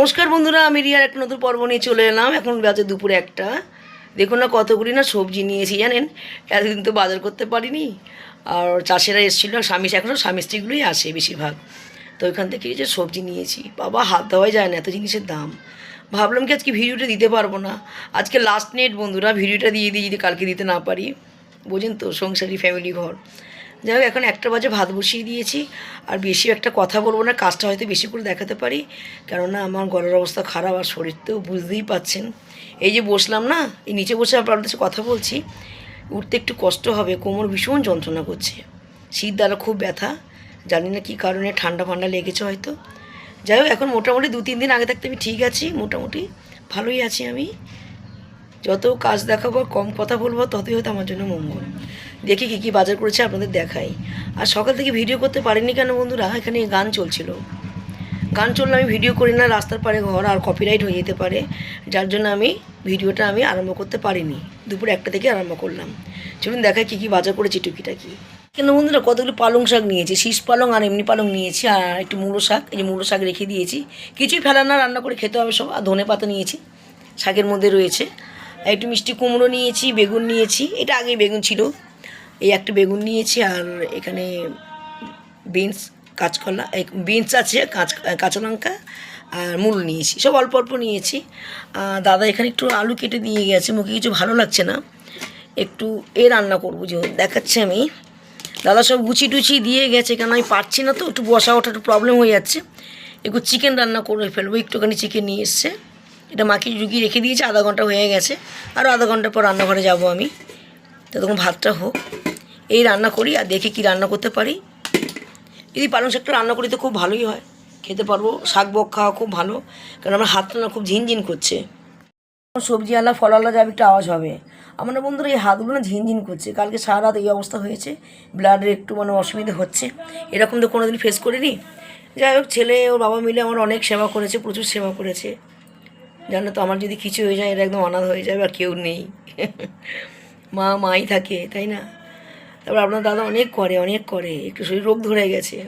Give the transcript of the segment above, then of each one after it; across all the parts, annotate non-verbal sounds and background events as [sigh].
নমস্কার বন্ধুরা, আমি রিয়ার একটা নতুন পর্ব নিয়ে চলে এলাম। এখন বাজে দুপুরে একটা। দেখুন না কতগুলি না সবজি নিয়েছি, জানেন? এতদিন তো বাজার করতে পারিনি। আর চাষিরা এসেছিল, স্বামী এখনও স্বামী স্ত্রীগুলোই আসে বেশিরভাগ। তো ওইখান থেকে যে সবজি নিয়েছি। বাবা, হাত দেওয়াই যায় না, এত জিনিসের দাম। ভাবলাম কি আজকে ভিডিওটা দিতে পারব না। আজকে লাস্ট নেট বন্ধুরা, ভিডিওটা দিয়ে দিই, যদি কালকে দিতে না পারি। বোঝেন তো, সংসারী ফ্যামিলি ঘর। যাই হোক, এখন একটা বাজে ভাত বসিয়ে দিয়েছি, আর বেশি একটা কথা বলব না, কাজটা হয়তো বেশি করে দেখাতে পারি, কেননা আমার গলার অবস্থা খারাপ, আর শরীর তো বুঝতেই পাচ্ছেন। এই যে বসলাম না, এই নিচে বসে আপনাদের সাথে কথা বলছি, উঠতে একটু কষ্ট হবে, কোমর ভীষণ যন্ত্রণা করছে। শীত দ্বারা খুব ব্যথা, জানি না কী কারণে ঠান্ডা ফান্ডা লেগেছে হয়তো। যাই হোক, এখন মোটামুটি দু তিন দিন আগে থাকতে আমি ঠিক আছি, মোটামুটি ভালোই আছি আমি। যত কাজ দেখাবো কম কথা বলব, ততই হয়তো আমার জন্য মঙ্গল। দেখি কী কী বাজার করেছে আপনাদের দেখাই। আর সকাল থেকে ভিডিও করতে পারিনি কেন বন্ধুরা? এখানে গান চলছিল। গান চললে আমি ভিডিও করি না, রাস্তার পারে ঘর আর কপিরাইট হয়ে যেতে পারে। যার জন্য আমি ভিডিওটা আমি আরম্ভ করতে পারিনি। দুপুর একটা থেকে আরম্ভ করলাম। চলুন দেখাই কী কী বাজার করেছি টুকিটাকি। কেন বন্ধুরা, কতগুলো পালং শাক নিয়েছি? শীষ পালং আর এমনি পালং নিয়েছি, আর একটু মূলো শাক। এই যে মূলো শাক রেখে দিয়েছি। কিছুই ফেলা না, রান্না করে খেতে হবে সব। আর ধনে পাতা নিয়েছি, শাকের মধ্যে রয়েছে। একটু মিষ্টি কুমড়ো নিয়েছি, বেগুন নিয়েছি। এটা আগেই বেগুন ছিল। এই একটা বেগুন নিয়েছি আর এখানে বিনস, কাঁচকলা বিনস আছে, কাঁচ লঙ্কা আর মূল নিয়েছি। সব অল্প অল্প নিয়েছি। দাদা এখানে একটু আলু কেটে দিয়ে গেছে, মুখে কিছু ভালো লাগছে না। একটু এ রান্না করব, যে দেখাচ্ছি আমি। দাদা সব গুছি টুচি দিয়ে গেছে, কেন আমি পারছি না তো, একটু বসা ওঠা একটু প্রবলেম হয়ে যাচ্ছে। একটু চিকেন রান্না করে ফেলব, একটুখানি চিকেন নিয়ে এসছে। এটা মাকে জুগিয়ে রেখে দিয়েছে, আধা ঘণ্টা হয়ে গেছে। আরও আধা ঘণ্টা পর রান্নাঘরে যাব আমি। ততক্ষণ ভাতটা হোক। এই রান্না করি আর দেখি কি রান্না করতে পারি। যদি পালং শাকটা রান্না করি তো খুব ভালোই হয়। খেতে পারব, শাক বক খাওয়া খুব ভালো, কারণ আমার হাতটা না খুব ঝিনঝিন করছে। সবজি আলা, ফল আলা যাবে একটু আওয়াজ হবে। আমার না বন্ধুরা, এই হাতগুলো না ঝিনঝিন করছে। কালকে সারা রাত এই অবস্থা হয়েছে। ব্লাডের একটু মানে অসুবিধা হচ্ছে। এরকম তো কোনোদিন ফেস করিনি। যাই হোক, ছেলে ওর বাবা মিলে আমার অনেক সেবা করেছে, প্রচুর সেবা করেছে। জানো তো, আমার যদি কিছু হয়ে যায় এটা একদম অনাথ হয়ে যাবে আর কেউ নেই। [laughs] মা, মাই থাকে, তাই না? তারপর আপনার দাদা অনেক করে অনেক করে। একটু শরীর রোগ ধরে গেছে।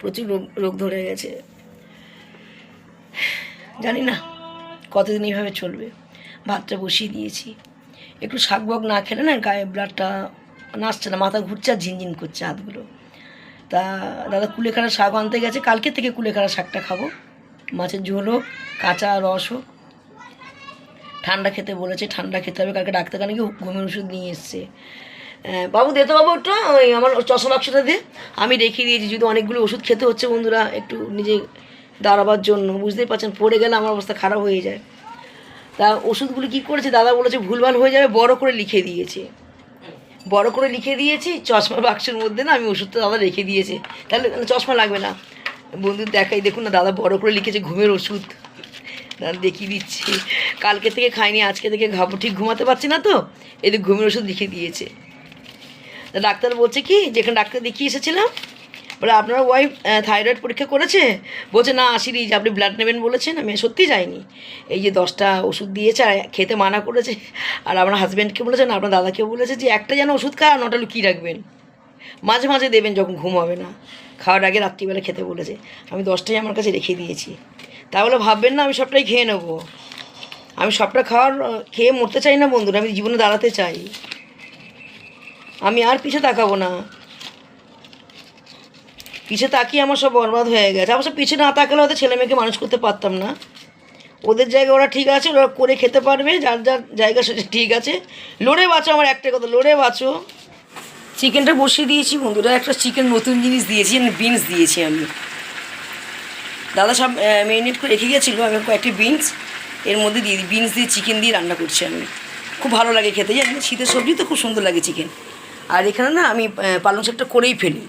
প্রচুর রোগ রোগ ধরে গেছে। জানি না কতদিন এইভাবে চলবে। ভাতটা বসিয়ে দিয়েছি। একটু শাক বক না খেলে না গায়ে ব্লাডটা নাচছে না, মাথা ঘুরছে আর ঝিনঝিন করছে হাতগুলো। তা দাদা কুলেখাড়া শাক আনতে গেছে, কালকে থেকে কুলেখাড়া শাকটা খাব। মাছের ঝোল হোক, কাঁচা রস হোক। ঠান্ডা খেতে বলেছে, ঠান্ডা খেতে হবে। কালকে ডাক্তারখানে গিয়ে ঘুমের ওষুধ নিয়ে এসছে। বাবু দে তো বাবু একটু, ওই আমার চশমা বাক্সটা দে। আমি রেখে দিয়েছি, যদি অনেকগুলো ওষুধ খেতে হচ্ছে বন্ধুরা, একটু নিজে দাঁড়াবার জন্য। বুঝতেই পারছেন, পড়ে গেলে আমার অবস্থা খারাপ হয়ে যায়। তা ওষুধগুলো কী করেছে? দাদা বলেছে ভুলভাল হয়ে যাবে, বড় করে লিখে দিয়েছে। বড় করে লিখে দিয়েছি, চশমা বাক্সের মধ্যে না আমি ওষুধটা দাদা রেখে দিয়েছে। তাহলে চশমা লাগবে না। বন্ধু দেখাই, দেখুন না, দাদা বড় করে লিখেছে ঘুমের ওষুধ। দেখিয়ে দিচ্ছি। কালকে থেকে খাইনি, আজকে থেকে ঘাবো, ঠিক ঘুমাতে পারছি না তো। এদের ঘুমের ওষুধ লিখে দিয়েছে। ডাক্তার বলছে কি, যেখানে ডাক্তার দেখিয়ে এসেছিলাম, বলে আপনার ওয়াইফ থাইরয়েড পরীক্ষা করেছে? বলছে, না, আসিনি, যে আপনি ব্লাড নেবেন বলেছেন, আমি সত্যি যাইনি। এই যে দশটা ওষুধ দিয়েছে, আর খেতে মানা করেছে, আর আপনার হাজব্যান্ডকে বলেছেন আপনার দাদাকে বলেছে যে, একটা যেন ওষুধ খায়, আর নটা লুকিয়ে রাখবেন। মাঝে মাঝে দেবেন যখন ঘুম হবে না। খাওয়ার আগে রাত্রিবেলা খেতে বলেছে। আমি দশটাই আমার কাছে রেখে দিয়েছি। তাহলে ভাববেন না, আমি সবটাই খেয়ে নেব। আমি সবটা খাওয়ার খেয়ে মরতে চাই না, বন্ধুরা, আমি জীবনে দাঁড়াতে চাই। আমি আর পিছে তাকাবো না। পিছে তাকিয়ে আমার সব বরবাদ হয়ে গেছে। অবশ্য পিছে না তাকালে হয়তো ছেলে মেয়েকে মানুষ করতে পারতাম না। ওদের জায়গায় ওরা ঠিক আছে, ওরা করে খেতে পারবে, যার যার জায়গা সেটা ঠিক আছে। লড়ে বাঁচো আমার একটা কথা, লড়ে বাঁচো। চিকেনটা বসিয়ে দিয়েছি বন্ধুরা, একটা চিকেন নতুন জিনিস দিয়েছি বিনস দিয়েছি আমি। দাদা সব ম্যারিনেট করে রেখে গেছিল আমি কয়েকটি বিনস। এর মধ্যে দিয়ে বিনস দিয়ে চিকেন দিয়ে রান্না করছি আমি। খুব ভালো লাগে খেতে, জানেন? শীতের সবজি তো খুব সুন্দর লাগে চিকেন আর এখানে না আমি পালং শাকটা করেই ফেলি।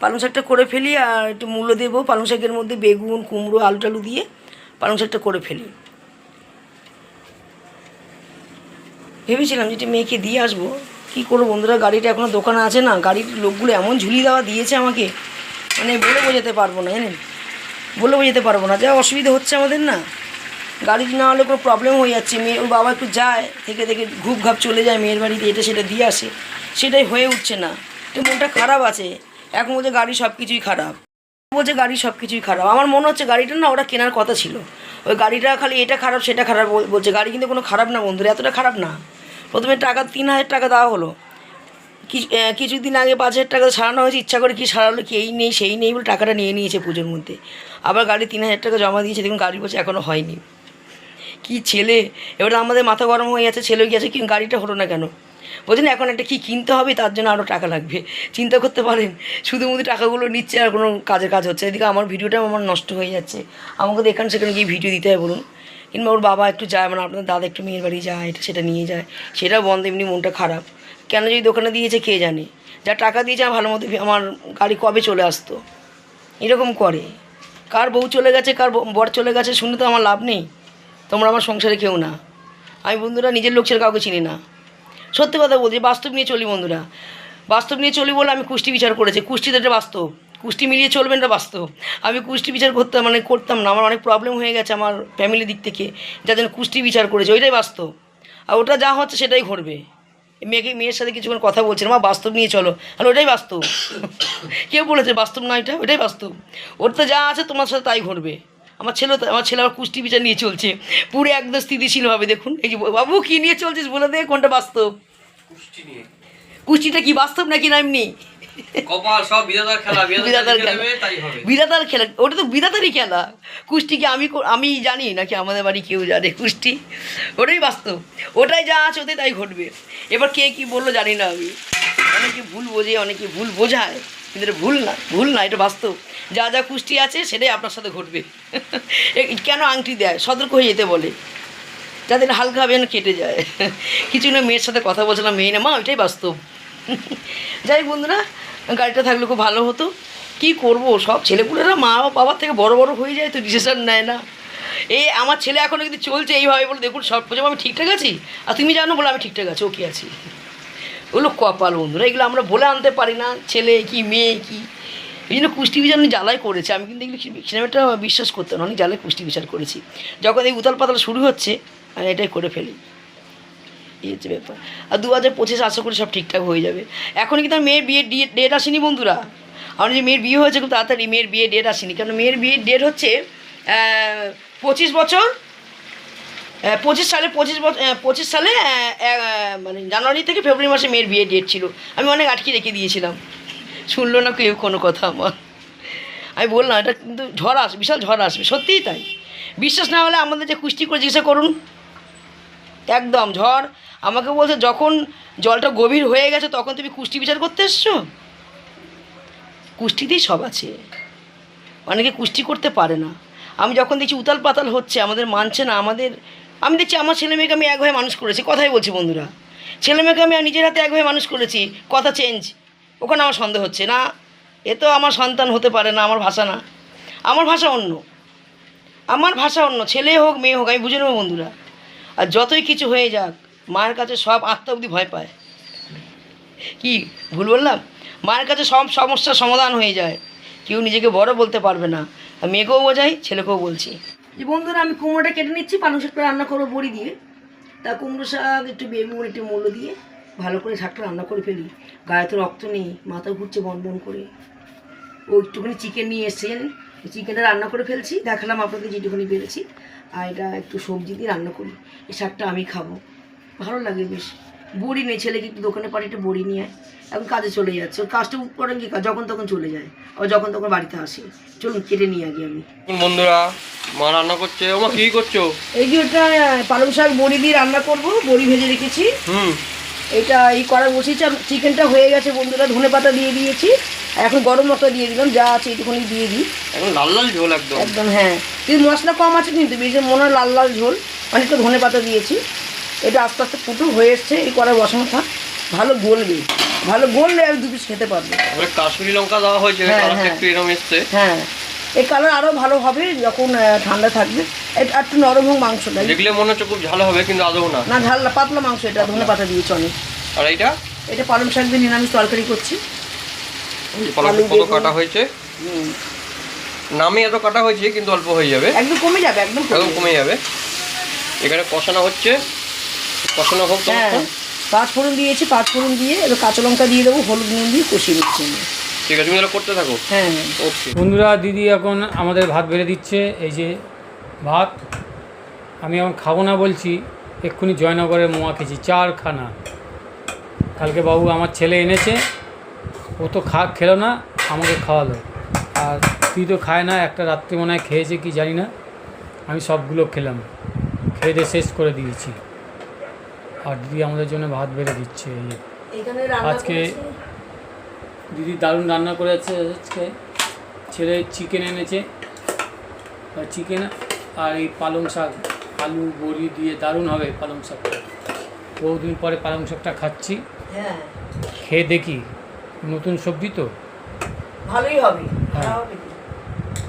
পালং শাকটা করে ফেলি আর একটু মূল্য দেবো। পালং শাকের মধ্যে বেগুন, কুমড়ো আলু টালু দিয়ে পালং শাকটা করে ফেলি। ভেবেছিলাম যেটা মেয়েকে দিয়ে আসব। কী করব বন্ধুরা? গাড়িটা এখনও দোকানে আছে না? গাড়ির লোকগুলো এমন ঝুলি দেওয়া দিয়েছে আমাকে। মানে বলে বোঝাতে পারব না, জানেন? বলে বোঝাতে পারব না। যা অসুবিধা হচ্ছে আমাদের না। গাড়ি না হলে কোনো প্রবলেম হয়ে যাচ্ছে। মেয়ে ওর বাবা একটু যায়, থেকে থেকে ঘুপ ঘাপ চলে যায় মেয়ের বাড়িতে, এটা সেটা দিয়ে আসে। সেটাই হয়ে উঠছে না। তো মনটা খারাপ আছে। এখন বলছে গাড়ি সব কিছুই খারাপ। বলছে গাড়ি সব কিছুই খারাপ। আমার মনে হচ্ছে গাড়িটা না ওরা কেনার কথা ছিল। ওই গাড়িটা খালি এটা খারাপ, সেটা খারাপ বলছে। গাড়ি কিন্তু কোনো খারাপ না বন্ধুরা, এতটা খারাপ না। প্রথমে টাকা, তিন হাজার টাকা দেওয়া হলো। কিছু কিছুদিন আগে পাঁচ হাজার টাকা সারানো হয়েছে, ইচ্ছা করে কি সারালো, কি এই নেই, সেই নেই বলে টাকাটা নিয়ে নিয়েছে পুজোর মধ্যে। আবার গাড়ি তিন হাজার টাকা জমা দিয়েছে, দেখুন গাড়ি বলছে এখনও হয়নি। কি ছেলে? এবার আমাদের মাথা গরম হয়ে যাচ্ছে ছেলে গিয়েছে কি গাড়িটা হলো না কেন? বলছেন এখন একটা কি কিনতে হবে, তার জন্য আরও টাকা লাগবে। চিন্তা করতে পারেন শুধু মুধু টাকাগুলো নিচ্ছে আর কোনো কাজের কাজ হচ্ছে এদিকে আমার ভিডিওটা আমার নষ্ট হয়ে যাচ্ছে। আমাকে তো এখানে সেখানে গিয়ে ভিডিও দিতে হয় বলুন। কিংবা ওর বাবা একটু যায় মানে আপনাদের দাদা একটু মেয়ের বাড়ি যায়, এটা সেটা নিয়ে যায়। সেটাও বন্ধ, এমনি মনটা খারাপ। কেন যদি দোকানে দিয়েছে, কে জানে? যা টাকা দিয়েছে আমার ভালো মতো আমার গাড়ি কবে চলে আসতো? এরকম করে। কার বউ চলে গেছে, কার বর চলে গেছে, শুনে তো আমার লাভ নেই। তোমরা আমার সংসারে কেউ না। আমি বন্ধুরা, নিজের লোক কাউকে চিনি না। সত্যি কথা বলছি, বাস্তব নিয়ে চলি বন্ধুরা। বাস্তব নিয়ে চলি বলে আমি কুষ্টি বিচার করেছি। কুষ্টিতে এটা বাস্তব। কুষ্টি মিলিয়ে চলবেন এটা বাস্তব। আমি কুষ্টি বিচার করতাম মানে করতাম না। আমার অনেক প্রবলেম হয়ে গেছে আমার ফ্যামিলির দিক থেকে। যার জন্য কুষ্টি বিচার করেছে, ওইটাই বাস্তব। আর ওটা যা হচ্ছে সেটাই ঘটবে। মেয়েকে, মেয়ের সাথে কিছুক্ষণ কথা বলছিলাম মা, বাস্তব নিয়ে চলো। আর ওটাই বাস্তব। কেউ বলেছে বাস্তব না এটা, ওটাই বাস্তব। ওর তো যা আছে তোমার সাথে তাই ঘটবে। আমার ছেলে তো আমার ছেলে আমার কুষ্টি বিচার নিয়ে চলছে। পুরো একদম স্থিতিশীলভাবে দেখুন। এই যে বাবু কী নিয়ে চলছিস বলে দে কোনটা বাস্তব? কুষ্টি কুষ্টিটা কি বাস্তব নাকি না এমনি বিধাতার খেলা ওটা তো বিধাতারই খেলা। কুষ্টি কি আমি আমি জানি নাকি আমাদের বাড়ি কেউ জানে কুষ্টি ওটাই বাস্তব। ওটাই যা আছে ওতে তাই ঘটবে। এবার কে কি বলল জানি না আমি। অনেকে ভুল বোঝে অনেকে ভুল বোঝায়। কিন্তু এটা ভুল না ভুল না, এটা বাস্তব। যা যা কুষ্টি আছে, সেটাই আপনার সাথে ঘটবে। কেন আংটি দেয়? সতর্ক হয়ে যেতে বলে। যাদের হালকা হবে যেন কেটে যায়। কিছু না মেয়ের সাথে কথা বলছিলাম, মেয়ে না, মা, ওইটাই বাস্তব। যাই বন্ধুরা, গাড়িটা থাকলে খুব ভালো হতো। কি করব? সব ছেলেপুলেরা মা বাবার থেকে বড় বড় হয়ে যায়, তো ডিসিশন নেয় না। এই আমার ছেলে এখনও কিন্তু চলছে এইভাবে বলে, দেখুন, সব প্রজন্ম আমি ঠিকঠাক আছি? আর তুমি জানো বলে আমি ঠিকঠাক আছি ওকে আছি? ওগুলো কপাল বন্ধুরা এগুলো আমরা বলে আনতে পারি না, ছেলে কি, মেয়ে কি। এই জন্য কুষ্টি বিচার উনি জ্বালাই করেছে, আমি কিন্তু এগুলো সিনেমাটা বিশ্বাস করতাম অনেক জ্বালায় কুষ্টি বিচার করেছি। যখন এই উতাল পাতাল শুরু হচ্ছে, আমি এটাই করে ফেলি। এই হচ্ছে ব্যাপার। আর দু হাজার পঁচিশ আশা করি সব ঠিকঠাক হয়ে যাবে। এখন কিন্তু মেয়ের বিয়ের ডেট আসেনি বন্ধুরা। আমার যে মেয়ের বিয়ে হয়েছে, খুব তাড়াতাড়ি মেয়ের বিয়ে ডেট আসেনি। কারণ মেয়ের বিয়ের ডেট হচ্ছে পঁচিশ বছর পঁচিশ সালে, পঁচিশ বছর পঁচিশ সালে মানে জানুয়ারি থেকে ফেব্রুয়ারি মাসে মেয়ের বিয়ে ডেট ছিল আমি অনেক আটকে রেখে দিয়েছিলাম। শুনলো না কেউ কোনো কথা আমার। আমি বললাম, এটা কিন্তু ঝড় আসবে বিশাল ঝড় আসবে, সত্যিই তাই। বিশ্বাস না হলে আমাদের যে কুষ্টি করে জিজ্ঞাসা করুন। একদম ঝড়। আমাকে বলছে, যখন জলটা গভীর হয়ে গেছে, তখন তুমি কুষ্টি বিচার করতে এসছো? কুষ্টিতেই সব আছে। অনেকে কুষ্টি করতে পারে না। আমি যখন দেখছি উতাল পাতাল হচ্ছে, আমাদের মানছে না, আমাদের আমি দেখছি আমার ছেলে মেয়েকে আমি এক মানুষ করেছি, কথাই বলছি বন্ধুরা। ছেলে মেয়েকে আমি নিজের হাতে এক মানুষ করেছি, কথা চেঞ্জ ওখানে আমার সন্দেহ হচ্ছে, না, এ তো আমার সন্তান হতে পারে না, আমার ভাষা না। আমার ভাষা অন্য। আমার ভাষা অন্য, ছেলে হোক, মেয়ে হোক, আমি বুঝে নেব বন্ধুরা। আর যতই কিছু হয়ে যাক, মায়ের কাছে সব আত্মা অবধি ভয় পায়। কি, ভুল বললাম? মায়ের কাছে সব সমস্যার সমাধান হয়ে যায়। কেউ নিজেকে বড় বলতে পারবে না। মেয়েকেও বোঝাই, ছেলেকেও বলছি। যে বন্ধুরা, আমি কুমড়োটা কেটে নিচ্ছি, পালং শাকটা রান্না করব বড়ি দিয়ে। তা কুমড়ো শাক, একটু বেগুন, একটু মূল্য দিয়ে ভালো করে শাকটা রান্না করে ফেলি। গায়ে তো রক্ত নেই, মাথা ঘুরছে বন বন করে। ও একটুখানি চিকেন নিয়ে এসছেন চিকেনটা রান্না করে ফেলছি, দেখালাম আপনাদের যেটুখানি পেরেছি আর এটা একটু সবজি দিয়ে রান্না করি, এই শাকটা আমি খাব। ভালো লাগে বেশ। বড়ি নেই ছেলেকে একটু দোকানে পাঠিয়ে একটু বড়ি নিয়ে এখন কাজে চলে যাচ্ছে ওর কাজটা করেন কি কাজ যখন তখন চলে যায়। ও যখন তখন বাড়িতে আসে। চলুন কেটে নিয়ে আগে আমি। বন্ধুরা মা রান্না করছে। ও মা কি করছ? এই যে ওটা পালং শাক বড়ি দিয়ে রান্না করব বড়ি ভেজে রেখেছি। হুম। এটা এই কড়া বসিয়েছি আর চিকেনটা হয়ে গেছে বন্ধুরা ধনে পাতা দিয়ে দিয়েছি। আর এখন গরম মশলা দিয়ে দিলাম যা আছে এইটুখানি দিয়ে দিই। এখন লাল লাল ঝোল একদম। একদম হ্যাঁ। কিন্তু মশলা কম আছে কিন্তু বেশি মনে হয় লাল লাল ঝোল। অনেকটা ধনে পাতা দিয়েছি। এটা আস্তে আস্তে ফুটো হয়ে এসছে এই কড়াই বসানো থাক। ভালো গলবে। ভালো গললে আমি দু পিস খেতে পারব। কাশ্মীরি লঙ্কা দেওয়া হয়েছে হ্যাঁ, হ্যাঁ। একটু এরকম এসছে। হ্যাঁ। এই কালার আরও ভালো হবে যখন ঠান্ডা থাকবে। এটা একটু নরম হোক মাংসটা। দেখলে মনে হচ্ছে খুব ঝাল হবে কিন্তু আদৌ না। না ঝাল না পাতলা মাংস এটা ধনে পাতা দিয়েছি অনেক। আর এইটা? এটা পালং শাক দিয়ে নিরামিষ তরকারি করছি। কত কাটা হয়েছে। নামে এত কাটা হয়েছে কিন্তু অল্প হয়ে যাবে। একদম কমে যাবে একদম কমে একদম যাবে। কমে যাবে। এখানে কষানো হচ্ছে। কষানো হোক হ্যাঁ ততক্ষণ। পাঁচ ফোড়ন দিয়েছি পাঁচ ফোড়ন দিয়ে এবার কাঁচা লঙ্কা দিয়ে দেবো হলুদ নুন দিয়ে কষিয়ে নিচ্ছি ঠিক আছে তুমি তাহলে করতে থাকো। হ্যাঁ। ওকে। বন্ধুরা দিদি এখন আমাদের ভাত বেড়ে দিচ্ছে এই যে ভাত। আমি এখন খাব না বলছি এক্ষুনি জয়নগরের মোয়া খেয়েছি চারখানা। কালকে বাবু আমার ছেলে এনেছে ও তো খা খেলো না আমাকে খাওয়ালো। আর তুই তো খায় না একটা রাত্রি মনে হয় খেয়েছে কি জানি না। আমি সবগুলো খেলাম খেয়ে দিয়ে শেষ করে দিয়েছি। আর দিদি আমাদের জন্য ভাত বেড়ে দিচ্ছে আজকে- দিদি দারুণ রান্না করেছে আজকে। ছেলে চিকেন এনেছে আর চিকেন আর এই পালং শাক আলু বড়ি দিয়ে দারুণ হবে পালং শাকটা বহুদিন পরে পালং শাকটা খাচ্ছি। হ্যাঁ। খেয়ে দেখি নতুন সবজি তো? ভালোই হবে হ্যাঁ।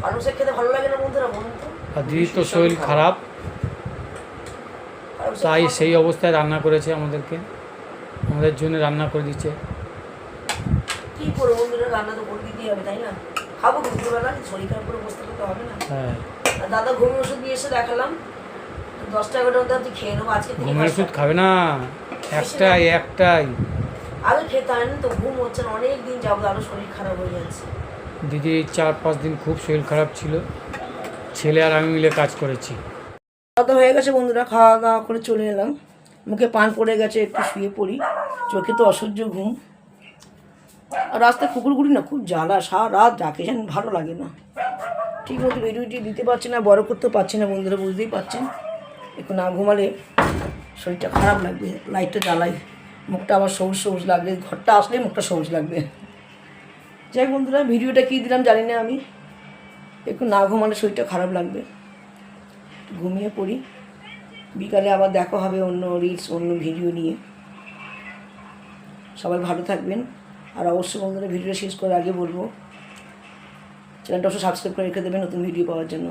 ভালো শাক খেতে ভালো লাগে না বন্ধুরা বলুন তো। আর দিদির তো শরীর খারাপ। তাই সেই অবস্থায় রান্না করেছে আমাদেরকে। আমাদের জন্য রান্না করে দিচ্ছে। কি করব বন্ধুরা? রান্না তো করে দিতেই হবে তাই না? খাব দুপুরবেলা শরীর খারাপ করে বসতে তো হবে না। হ্যাঁ। দাদা ঘুমের ওষুধ এসে দেখালাম। দশটা মধ্যে খেয়ে নেব আজকে ঘুমের ওষুধ খাবে না। একটাই একটাই। আগে খেতে হয় না তো ঘুম হচ্ছে না অনেক দিন যাব আরও শরীর খারাপ হয়ে যাচ্ছে। দিদির চার পাঁচ দিন খুব শরীর খারাপ ছিল। ছেলে আর আমি মিলে কাজ করেছি। খাওয়া দাওয়া হয়ে গেছে বন্ধুরা খাওয়া দাওয়া করে চলে এলাম। মুখে পান পড়ে গেছে, একটু শুয়ে পড়ি। চোখে তো অসহ্য ঘুম। আর রাস্তায় কুকুরগুলি না খুব জ্বালা, সারা রাত ডাকে যেন ভালো লাগে না। ঠিক মতো ভিডিওটি দিতে পারছি না, বড় করতে পারছি না বন্ধুরা, বুঝতেই পারছেন। একটু না ঘুমালে শরীরটা খারাপ লাগবে, লাইটটা জ্বালাই। মুখটা আবার সবুজ সবুজ লাগবে, ঘরটা আসলে মুখটা সবুজ লাগবে। যাই বন্ধুরা, ভিডিওটা কী দিলাম জানি না আমি। একটু না ঘুমালে শরীরটা খারাপ লাগবে। ঘুমিয়ে পড়ি। বিকালে আবার দেখা হবে অন্য রিলস অন্য ভিডিও নিয়ে। সবাই ভালো থাকবেন। আর অবশ্যই বন্ধুরা ভিডিওটা শেষ করার আগে বলব চ্যানেলটা অবশ্যই সাবস্ক্রাইব করে রেখে দেবেন নতুন ভিডিও পাওয়ার জন্য।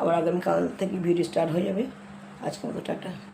আবার আগামীকাল থেকে ভিডিও স্টার্ট হয়ে যাবে। আজকের মতো টাটা।